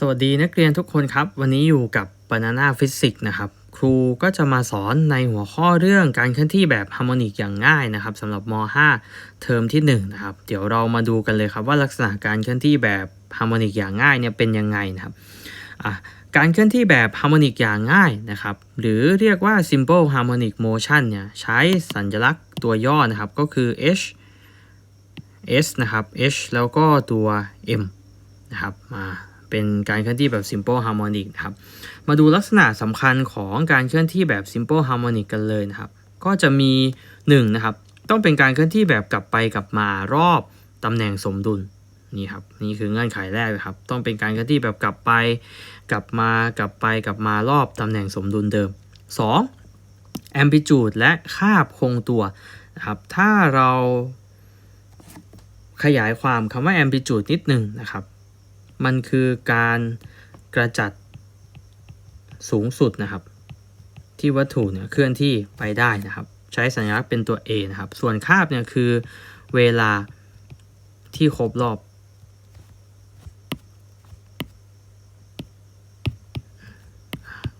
สวัสดีนักเรียนทุกคนครับ วันนี้อยู่กับ Banana Physics นะครับ ครูก็จะมาสอนในหัวข้อเรื่องการเคลื่อนที่แบบฮาร์โมนิกอย่างง่ายนะครับสำหรับม .5 เทอมที่1นะครับเดี๋ยวเรามาดูกันเลยครับว่าลักษณะการเคลื่อนที่แบบฮาร์โมนิกอย่างง่ายเนี่ยเป็นยังไงนะครับการเคลื่อนที่แบบฮาร์โมนิกอย่างง่ายนะครับหรือเรียกว่า simple harmonic motion เนี่ยใช้สัญลักษณ์ตัวย่อนะครับก็คือ h s นะครับ h แล้วก็ตัว m นะครับมา เป็นการเคลื่อนที่แบบ simple harmonic ครับ มาดูลักษณะสำคัญของการเคลื่อนที่แบบ simple harmonic กันเลยนะครับ ก็จะมี1นะครับ ต้องเป็นการเคลื่อนที่แบบกลับไปกลับมารอบตำแหน่งสมดุลนี่ครับนี่คือเงื่อนไขแรกเลยครับ ต้องเป็นการเคลื่อนที่แบบกลับไป กลับมากลับไปกลับมารอบตำแหน่งสมดุลเดิม 2. amplitude และค่าคงตัวนะครับถ้าเราขยายความคำว่า amplitude นิดหนึ่งนะครับ มันคือการกระจัดสูงสุดนะครับ ที่วัตถุเนี่ยเคลื่อนที่ไปได้นะครับ ใช้สัญลักษณ์เป็นตัว A นะครับ ส่วนคาบเนี่ยคือเวลาที่ครบรอบ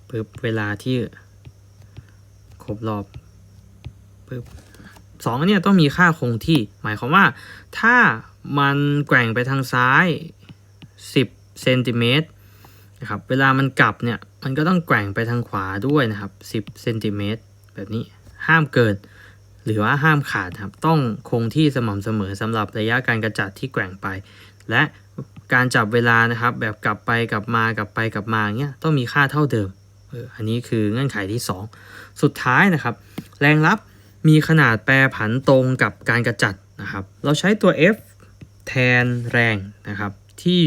ปึ๊บ เวลาที่ครบรอบ ปึ๊บสองเนี่ยต้องมีค่าคงที่ หมายความว่าถ้ามันแกว่งไปทางซ้าย 10เซนติเมตรนะครับเวลามันกลับเนี่ยมันก็ต้องแกว่งไปทางขวาด้วยนะครับ 10เซนติเมตรแบบนี้ห้ามเกินหรือว่าห้ามขาดครับต้องคงที่สม่ำเสมอสำหรับระยะการกระจัดที่แกว่งไป และการจับเวลานะครับ แบบกลับไปกลับมากลับไปกลับมาเงี้ยต้องมีค่าเท่าเดิมอออันนี้คือเงื่อนไขที่ 2 สุดท้ายนะครับ แรงรับมีขนาดแปรผันตรงกับการกระจัดนะครับ เราใช้ตัว F แทนแรงนะครับที่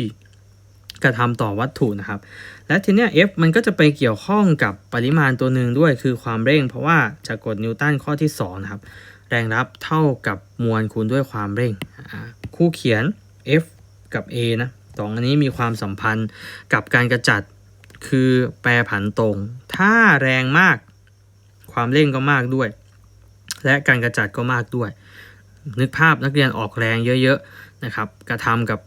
กระทำต่อวัตถุนะครับ และทีเนี้ย F มันก็จะไปเกี่ยวข้องกับปริมาณตัวหนึ่งด้วยคือความเร่ง เพราะว่าจากกฎนิวตันข้อที่2นะครับแรงรับเท่ากับมวลคูณด้วยความเร่ง คู่เขียน F กับ A นะสองอันนี้มีความสัมพันธ์กับการกระจัดคือแปรผันตรง ถ้าแรงมากความเร่งก็มากด้วย และการกระจัดก็มากด้วย นึกภาพนักเรียนออกแรงเยอะๆนะครับ กระทำกับ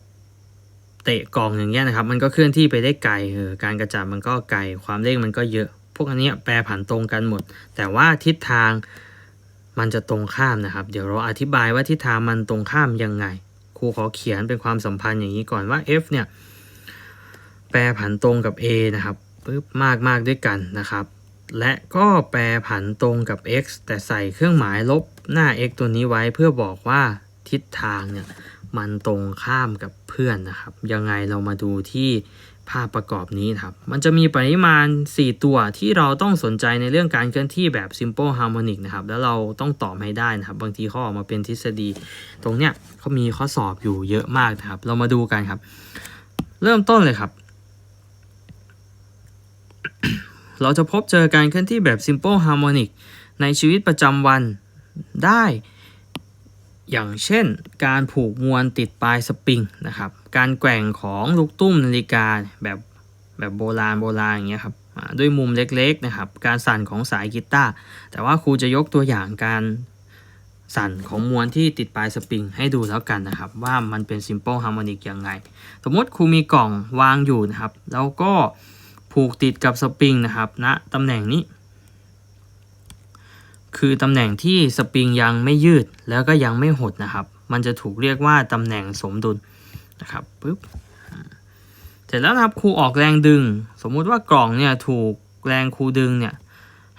เตะกองอย่างเงี้ยนะครับ มันก็เคลื่อนที่ไปได้ไกลเออการกระจัดมันก็ไกลความเร่งมันก็เยอะ พวกอันเนี้ยแปรผันตรงกันหมด แต่ว่าทิศทางมันจะตรงข้ามนะครับ เดี๋ยวเราอธิบายว่าทิศทางมันตรงข้ามยังไง ครูขอเขียนเป็นความสัมพันธ์อย่างนี้ก่อนว่า F เนี่ยแปรผันตรงกับ A นะครับปึ๊บมากมากด้วยกันนะครับ และก็แปรผันตรงกับ x แต่ใส่เครื่องหมายลบหน้า x ตัวนี้ไว้เพื่อบอกว่าทิศทางเนี่ยมันตรงข้ามกับ เพื่อนนะครับ ยังไงเรามาดูที่ภาพประกอบนี้ครับ มันจะมีปริมาณ 4 ตัวที่เราต้องสนใจในเรื่องการเคลื่อนที่แบบ simple harmonic นะครับ แล้วเราต้องตอบให้ได้นะครับ บางทีเขาออกมาเป็นทฤษฎี ตรงเนี้ยเขามีข้อสอบอยู่เยอะมากนะครับ เรามาดูกันครับ เริ่มต้นเลยครับ เราจะพบเจอการเคลื่อนที่แบบ simple harmonic ในชีวิตประจำวันได้ อย่างเช่น การผูกมวลติดปลายสปริงนะครับ การแกว่งของลูกตุ้มนาฬิกาแบบแบบโบราณโบราณอย่างเงี้ยครับด้วยมุมเล็กๆนะครับ การสั่นของสายกีตาร์แต่ว่าครูจะยกตัวอย่างการสั่นของมวลที่ติดปลายสปริงให้ดูแล้วกันนะครับ ว่ามันเป็น simple harmonic ยังไง สมมติครูมีกล่องวางอยู่นะครับ แล้วก็ผูกติดกับสปริงนะครับณนะตำแหน่งนี้ คือตำแหน่งที่สปริงยังไม่ยืดแล้วก็ยังไม่หดนะครับ มันจะถูกเรียกว่าตำแหน่งสมดุลนะครับปึ๊บเสร็จแล้วนะครับครูออกแรงดึง สมมุติว่ากล่องเนี่ยถูกแรงครูดึงเนี่ย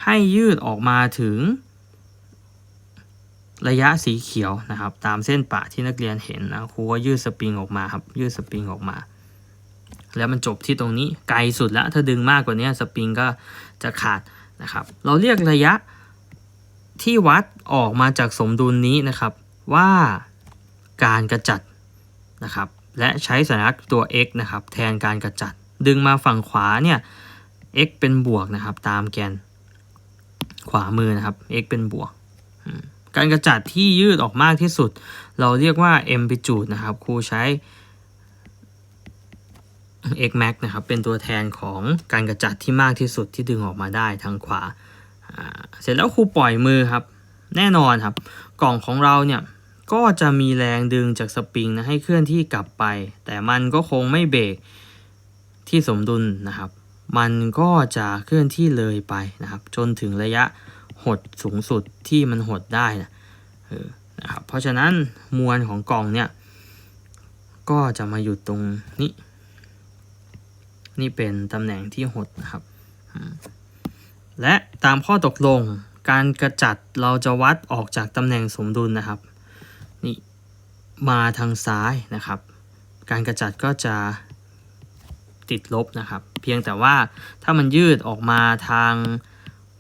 ให้ยืดออกมาถึง ระยะสีเขียวนะครับ ตามเส้นปะที่นักเรียนเห็นนะครูก็ยืดสปริงออกมาครับยืดสปริงออกมา แล้วมันจบที่ตรงนี้ไกลสุดแล้วถ้าดึงมากกว่านี้สปริงก็จะขาดนะครับ เราเรียกระยะ ที่วัดออกมาจากสมดุลนี้นะครับว่าการกระจัดนะครับและใช้สัญลักษณ์ตัว x นะครับแทนการกระจัด ดึงมาฝั่งขวาเนี่ย x เป็นบวกนะครับตามแกนขวามือนะครับ x เป็นบวก การกระจัดที่ยืดออกมากที่สุด เราเรียกว่า amplitude นะครับครูใช้ x max นะครับเป็นตัวแทนของการกระจัดที่มากที่สุดที่ดึงออกมาได้ทางขวา เสร็จแล้วครูปล่อยมือครับ แน่นอนครับ กล่องของเราเนี่ยก็จะมีแรงดึงจากสปริงนะให้เคลื่อนที่กลับไป แต่มันก็คงไม่เบรกที่สมดุลนะครับ มันก็จะเคลื่อนที่เลยไปนะครับ จนถึงระยะหดสูงสุดที่มันหดได้นะนะครับเพราะฉะนั้นมวลของกล่องเนี่ยก็จะมาหยุดตรงนี้ นี่เป็นตำแหน่งที่หดนะครับ และตามข้อตกลงการกระจัดเราจะวัดออกจากตำแหน่งสมดุลนะครับนี่มาทางซ้ายนะครับ การกระจัดก็จะติดลบนะครับ เพียงแต่ว่าถ้ามันยืดออกมาทาง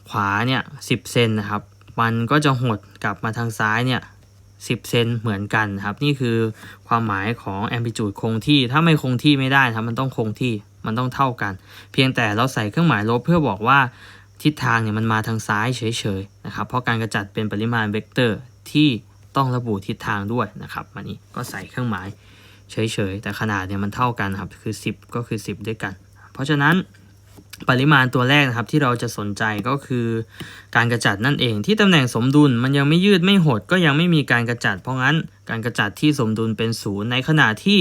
ขวาเนี่ย10เซนนะครับ มันก็จะหดกลับมาทางซ้ายเนี่ย10เซนเหมือนกันนะครับ นี่คือความหมายของ amplitude คงที่ถ้าไม่คงที่ไม่ได้ครับมันต้องคงที่มันต้องเท่ากัน เพียงแต่เราใส่เครื่องหมายลบเพื่อบอกว่า ทิศทางเนี่ยมันมาทางซ้ายเฉยๆนะครับเพราะการกระจัดเป็นปริมาณเวกเตอร์ที่ต้องระบุทิศทางด้วยนะครับอันนี้ก็ใส่เครื่องหมายเฉยๆแต่ขนาดเนี่ยมันเท่ากันครับคือ 10 ก็คือ 10 ด้วยกัน เพราะฉะนั้นปริมาณตัวแรกนะครับที่เราจะสนใจก็คือการกระจัดนั่นเองที่ตำแหน่งสมดุลมันยังไม่ยืดไม่หดก็ยังไม่มีการกระจัด เพราะงั้นการกระจัดที่สมดุลเป็นศูนย์ในขณะที่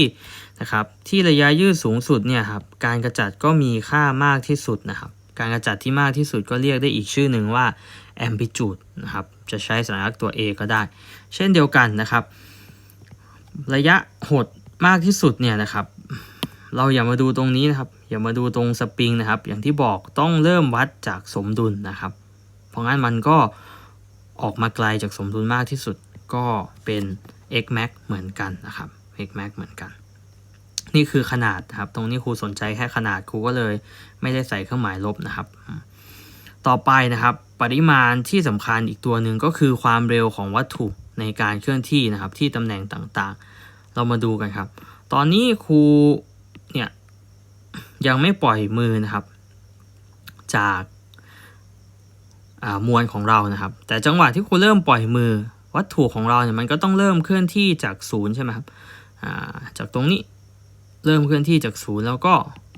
นะครับที่ระยะยืดสูงสุดเนี่ยครับการกระจัดก็มีค่ามากที่สุดนะครับ การกระจัดที่มากที่สุดก็เรียกได้อีกชื่อหนึ่งว่า amplitude นะครับจะใช้สัญลักษณ์ตัว A ก็ได้ เช่นเดียวกันนะครับ ระยะหดมากที่สุดเนี่ยนะครับ เราอย่ามาดูตรงนี้นะครับ อย่ามาดูตรงสปริงนะครับ อย่างที่บอกต้องเริ่มวัดจากสมดุลนะครับ เพราะงั้นมันก็ออกมาไกลจากสมดุลมากที่สุดก็เป็น x max เหมือนกันนะครับ x max เหมือนกัน นี่คือขนาดครับ ตรงนี้ครูสนใจแค่ขนาดครูก็เลย ไม่ได้ใส่เครื่องหมายลบนะครับ ต่อไปนะครับ ปริมาณที่สำคัญอีกตัวหนึ่งก็คือความเร็วของวัตถุในการเคลื่อนที่นะครับ ที่ตำแหน่งต่างๆ เรามาดูกันครับ ตอนนี้ครูเนี่ยยังไม่ปล่อยมือนะครับ จากมวลของเรานะครับ แต่จังหวะที่ครูเริ่มปล่อยมือวัตถุของเราเนี่ยมันก็ต้องเริ่มเคลื่อนที่จากศูนย์ใช่ไหมครับจากตรงนี้ เริ่มเคลื่อนที่จากศูนย์แล้วก็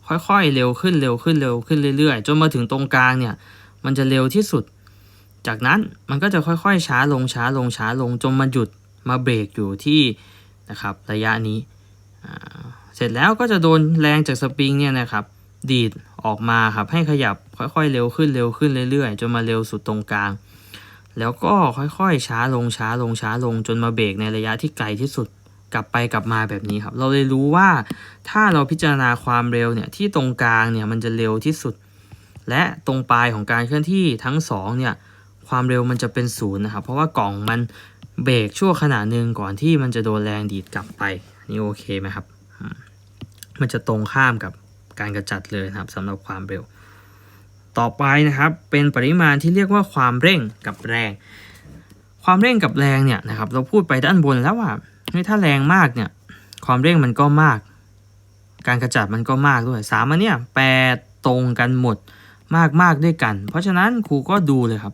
ค่อยๆเร็วขึ้นเร็วขึ้นเร็วขึ้นเรื่อยๆ จนมาถึงตรงกลางเนี่ย มันจะเร็วที่สุด จากนั้นมันก็จะค่อยๆช้าลงช้าลงช้าลงจนมาหยุดมาเบรกอยู่ที่นะครับระยะนี้ เสร็จแล้วก็จะโดนแรงจากสปริงเนี่ยนะครับ ดีดออกมาครับให้ขยับค่อยๆเร็วขึ้นเร็วขึ้นเรื่อยๆ จนมาเร็วสุดตรงกลาง แล้วก็ค่อยๆช้าลงช้าลงช้าลงจนมาเบรกในระยะที่ไกลที่สุด กลับไปกลับมาแบบนี้ครับ เราเลยรู้ว่าถ้าเราพิจารณาความเร็วเนี่ยที่ตรงกลางเนี่ยมันจะเร็วที่สุด และตรงปลายของการเคลื่อนที่ทั้งสองเนี่ยความเร็วมันจะเป็นศูนย์นะครับเพราะว่ากล่องมันเบรกชั่วขณะหนึ่งก่อนที่มันจะโดนแรงดีดกลับไปนี่โอเคไหมครับ มันจะตรงข้ามกับการกระจัดเลยนะครับสำหรับความเร็ว ต่อไปนะครับเป็นปริมาณที่เรียกว่าความเร่งกับแรง ความเร่งกับแรงเนี่ยนะครับเราพูดไปด้านบนแล้วว่า ถ้าแรงมากเนี่ย ความเร่งมันก็มาก การกระจัดมันก็มากด้วยสามอันเนี่ยแปรตรงกันหมดมากมากด้วยกัน เพราะฉะนั้นครูก็ดูเลยครับ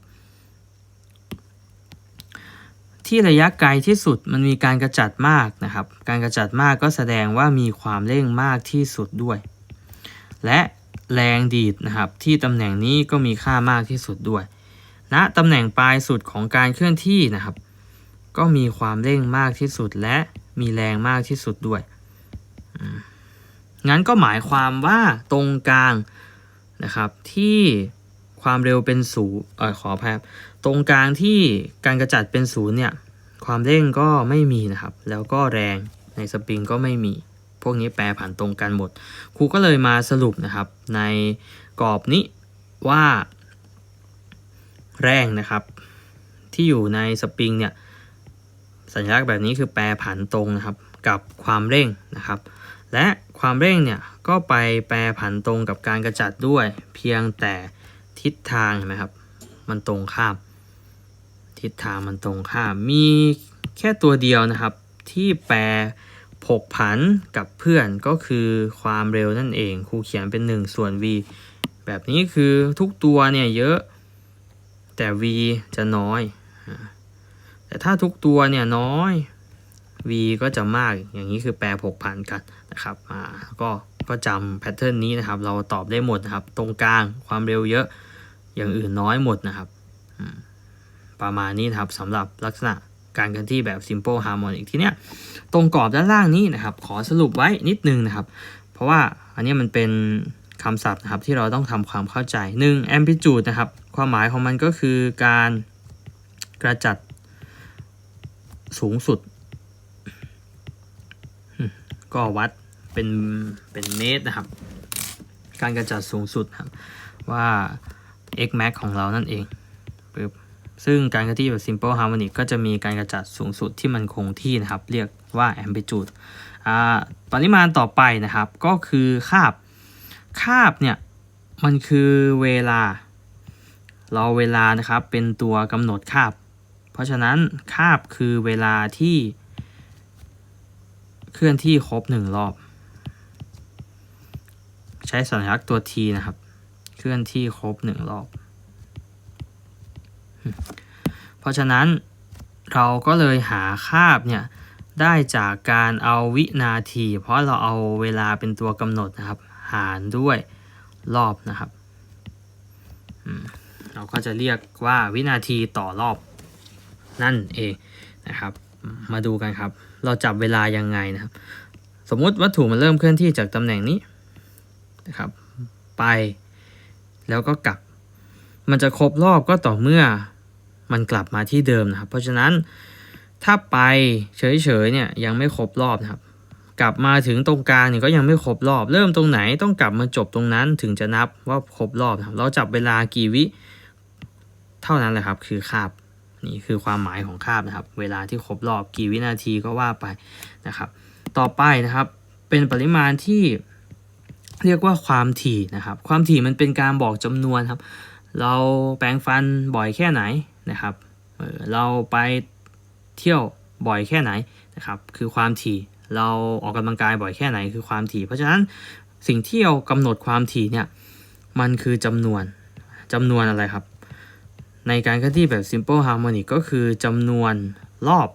ที่ระยะไกลที่สุดมันมีการกระจัดมากนะครับ การกระจัดมากก็แสดงว่ามีความเร่งมากที่สุดด้วย และแรงดีดนะครับ ที่ตำแหน่งนี้ก็มีค่ามากที่สุดด้วยณนะตำแหน่งปลายสุดของการเคลื่อนที่นะครับ ก็มีความเร่งมากที่สุดและมีแรงมากที่สุดด้วย งั้นก็หมายความว่าตรงกลางนะครับที่ความเร็วเป็นศูนย์เออขออภัยตรงกลางที่การกระจัดเป็นศูนย์เนี่ยความเร่งก็ไม่มีนะครับ แล้วก็แรงในสปริงก็ไม่มี พวกนี้แปรผันตรงกันหมด ครูก็เลยมาสรุปนะครับ ในกรอบนี้ว่า แรงนะครับ ที่อยู่ในสปริงเนี่ย สัญลักษณ์แบบนี้คือแปรผันตรงนะครับกับความเร่งนะครับ และความเร่งเนี่ยก็ไปแปรผันตรงกับการกระจัดด้วย เพียงแต่ทิศทางเห็นไหมครับ มันตรงข้าม ทิศทางมันตรงข้าม มีแค่ตัวเดียวนะครับ ที่แปรผกผันกับเพื่อนก็คือความเร็วนั่นเองครูเขียนเป็น 1 ส่วน v แบบนี้คือทุกตัวเนี่ยเยอะแต่ v จะน้อย แต่ถ้าทุกตัวเนี่ยน้อย v ก็จะมากอย่างนี้คือแปรผกผันกันนะครับอ่าก็ก็จำแพทเทิร์นนี้นะครับ เราตอบได้หมดนะครับ ตรงกลางความเร็วเยอะอย่างอื่นน้อยหมดนะครับ ประมาณนี้นะครับสำหรับลักษณะการเคลื่อนที่แบบ simple harmonic ทีเนี้ยตรงกรอบด้านล่างนี้นะครับ ขอสรุปไว้นิดนึงนะครับ เพราะว่าอันนี้มันเป็นคำศัพท์นะครับที่เราต้องทำความเข้าใจ 1. amplitude นะครับ ความหมายของมันก็คือการกระจัด สูงสุด ก็วัดเป็นเป็นเมตรนะครับ การกระจัดสูงสุดครับ ว่า x max ของเรานั่นเองปึ๊บซึ่งการกระที่แบบ simple harmonic ก็จะมีการกระจัดสูงสุดที่มันคงที่นะครับ เรียกว่า amplitude อ่าปริมาณต่อไปนะครับ ก็คือคาบ คาบเนี่ยมันคือเวลา เราเวลานะครับเป็นตัวกำหนดคาบ เพราะฉะนั้นคาบคือเวลาที่เคลื่อนที่ครบหนึ่งรอบ ใช้สัญลักษณ์ตัว t นะครับ เคลื่อนที่ครบหนึ่งรอบ เพราะฉะนั้นเราก็เลยหาคาบเนี่ยได้จากการเอาวินาที เพราะเราเอาเวลาเป็นตัวกำหนดนะครับ หารด้วยรอบนะครับ เราก็จะเรียกว่าวินาทีต่อรอบ นั่นเองนะครับ มาดูกันครับ เราจับเวลายังไงนะครับ สมมุติวัตถุมันเริ่มเคลื่อนที่จากตำแหน่งนี้นะครับ ไปแล้วก็กลับ มันจะครบรอบก็ต่อเมื่อมันกลับมาที่เดิมนะครับ เพราะฉะนั้นถ้าไปเฉยๆเนี่ยยังไม่ครบรอบนะครับ กลับมาถึงตรงกลางเนี่ยก็ยังไม่ครบรอบ เริ่มตรงไหนต้องกลับมาจบตรงนั้นถึงจะนับว่าครบรอบนะครับเราจับเวลากี่วิ เท่านั้นแหละครับ คือคาบ นี่คือความหมายของคาบนะครับ เวลาที่ครบรอบกี่วินาทีก็ว่าไปนะครับ ต่อไปนะครับ เป็นปริมาณที่เรียกว่าความถี่นะครับ ความถี่มันเป็นการบอกจำนวนครับ เราแปรงฟันบ่อยแค่ไหนนะครับเออเราไปเที่ยวบ่อยแค่ไหนนะครับ คือความถี่เราออกกำลังกายบ่อยแค่ไหนคือความถี่ เพราะฉะนั้นสิ่งที่เรากำหนดความถี่เนี่ยมันคือจำนวนจำนวนอะไรครับ ในการเคลื่อนที่แบบ simple harmonic ก็คือจำนวนรอบ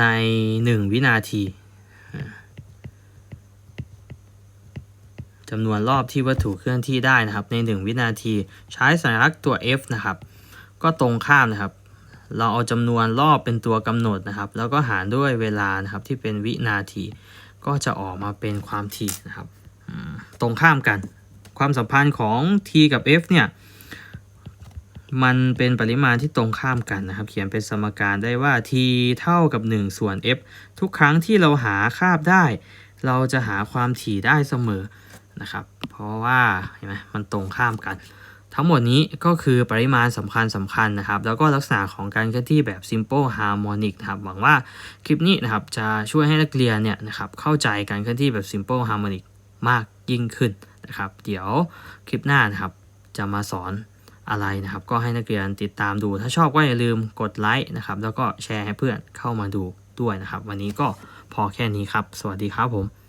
ใน 1 วินาทีจำนวนรอบที่วัตถุเคลื่อนที่ได้นะครับ ใน 1 วินาทีใช้สัญลักษณ์ตัว f นะครับ ก็ตรงข้ามนะครับ เราเอาจำนวนรอบเป็นตัวกำหนดนะครับ แล้วก็หารด้วยเวลานะครับที่เป็นวินาที ก็จะออกมาเป็นความถี่นะครับ ตรงข้ามกัน ความสัมพันธ์ของ t กับ f เนี่ยมันเป็นปริมาณที่ตรงข้ามกันนะครับ เขียนเป็นสมการได้ว่า t เท่ากับ 1 ส่วน f ทุกครั้งที่เราหาคาบได้ เราจะหาความถี่ได้เสมอนะครับ เพราะว่าเห็นไหมมันตรงข้ามกัน ทั้งหมดนี้ก็คือปริมาณสำคัญสำคัญนะครับ แล้วก็ลักษณะของการเคลื่อนที่แบบ simple harmonic นะครับ หวังว่าคลิปนี้นะครับจะช่วยให้นักเรียนเนี่ยนะครับเข้าใจการเคลื่อนที่แบบ simple harmonic มาก ยิ่งขึ้นนะครับ เดี๋ยวคลิปหน้านะครับจะมาสอนอะไรนะครับ ก็ให้นักเรียนติดตามดู ถ้าชอบก็อย่าลืมกดไลค์นะครับ แล้วก็แชร์ให้เพื่อนเข้ามาดูด้วยนะครับ วันนี้ก็พอแค่นี้ครับ สวัสดีครับผม